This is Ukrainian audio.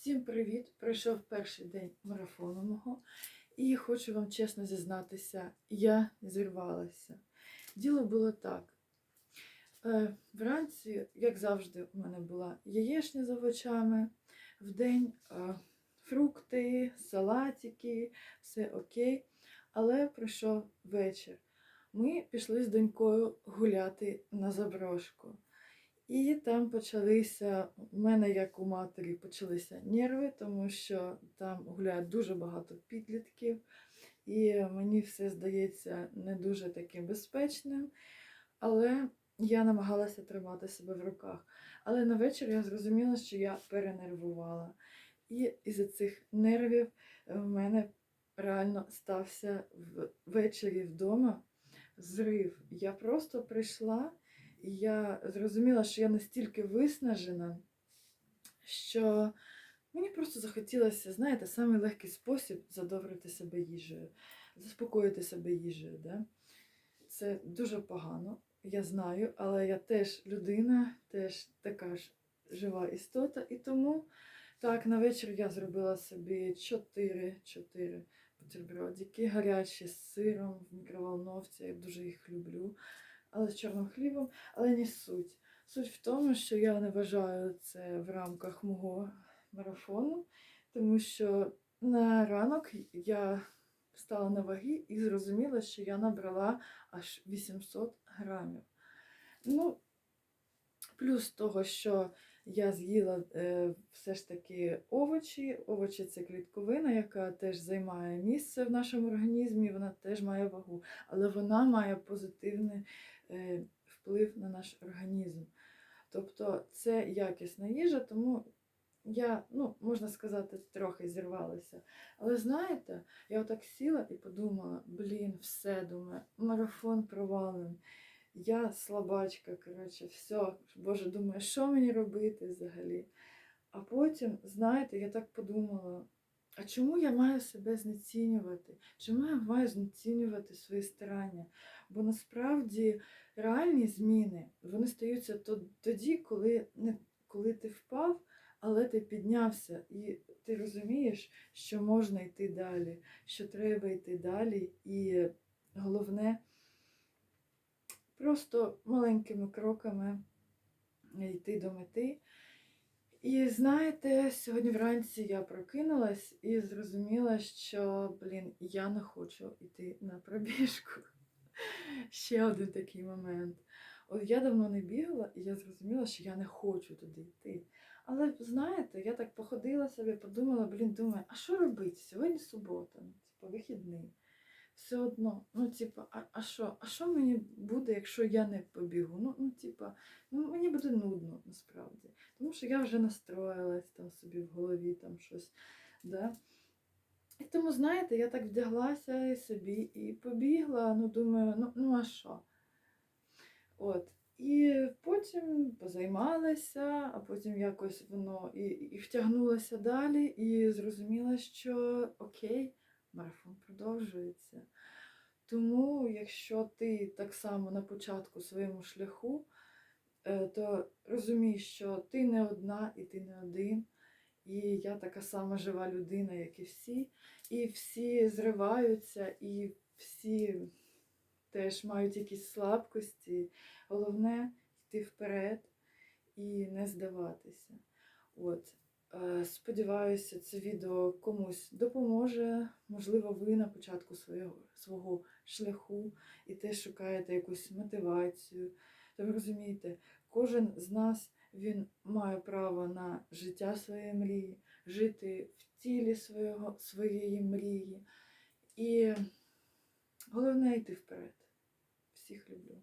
Всім привіт! Пройшов перший день марафону мого, і хочу вам чесно зізнатися, я зірвалася. Діло було так. Е, Вранці, як завжди, у мене була яєчня з овочами, вдень е, фрукти, салатики, все окей. Але прийшов вечір. Ми пішли з донькою гуляти на заброшку. І там почалися, у мене, як у матері, почалися нерви, тому що там гуляє дуже багато підлітків, і мені все здається не дуже таким безпечним. Але я намагалася тримати себе в руках. Але на вечір я зрозуміла, що я перенервувала. І із-за цих нервів в мене реально стався ввечері вдома зрив. Я просто прийшла. І я зрозуміла, що я настільки виснажена, що мені просто захотілося, знаєте, самий легкий спосіб задоврити себе їжею, заспокоїти себе їжею. Да? Це дуже погано, я знаю, але я теж людина, теж така ж жива істота. І тому так, на вечір я зробила собі 4-4 бутербродики гарячі з сиром в мікроволновці, я дуже їх люблю але з чорним хлібом, але не суть. Суть в тому, що я не вважаю це в рамках мого марафону, тому що на ранок я встала на ваги і зрозуміла, що я набрала аж 800 грамів. Ну, плюс того, що я з'їла е, все ж таки овочі. Овочі це клітковина, яка теж займає місце в нашому організмі, вона теж має вагу, але вона має позитивний вплив на наш організм. Тобто це якісна їжа, тому я, ну, можна сказати, трохи зірвалася. Але знаєте, я отак сіла і подумала: блін, все думаю, марафон провален. Я слабачка, коротше, все. Боже, думаю, що мені робити взагалі? А потім, знаєте, я так подумала: а чому я маю себе знецінювати? Чому я маю знецінювати свої старання? Бо насправді реальні зміни вони стаються тоді, коли, не, коли ти впав, але ти піднявся, і ти розумієш, що можна йти далі, що треба йти далі, і головне просто маленькими кроками йти до мети. І знаєте, сьогодні вранці я прокинулась і зрозуміла, що, блін, я не хочу йти на пробіжку. Ще один такий момент. От я давно не бігала, і я зрозуміла, що я не хочу туди йти. Але знаєте, я так походила собі, подумала, блін, думаю, а що робити? Сьогодні субота, ну, типу, вихідний все одно, ну, типа, а що а що мені буде, якщо я не побігу? Ну, ну, типа, ну, мені буде нудно. Тому що я вже настроїлась там собі в голові там щось. Да? І тому, знаєте, я так вдяглася і собі і побігла, ну, думаю, ну, ну а що? От. І потім позаймалася, а потім якось воно і і втягнулося далі, і зрозуміла, що окей, марафон продовжується. Тому, якщо ти так само на початку своєму шляху, то розумій, що ти не одна і ти не один. І я така сама жива людина, як і всі. І всі зриваються, і всі теж мають якісь слабкості. Головне йти вперед і не здаватися. От. Е, сподіваюся, це відео комусь допоможе. Можливо, ви на початку свого свого шляху і теж шукаєте якусь мотивацію. То ви розумієте, кожен з нас він має право на життя своєї мрії, жити в тілі свого, своєї мрії. І головне йти вперед. Всіх люблю.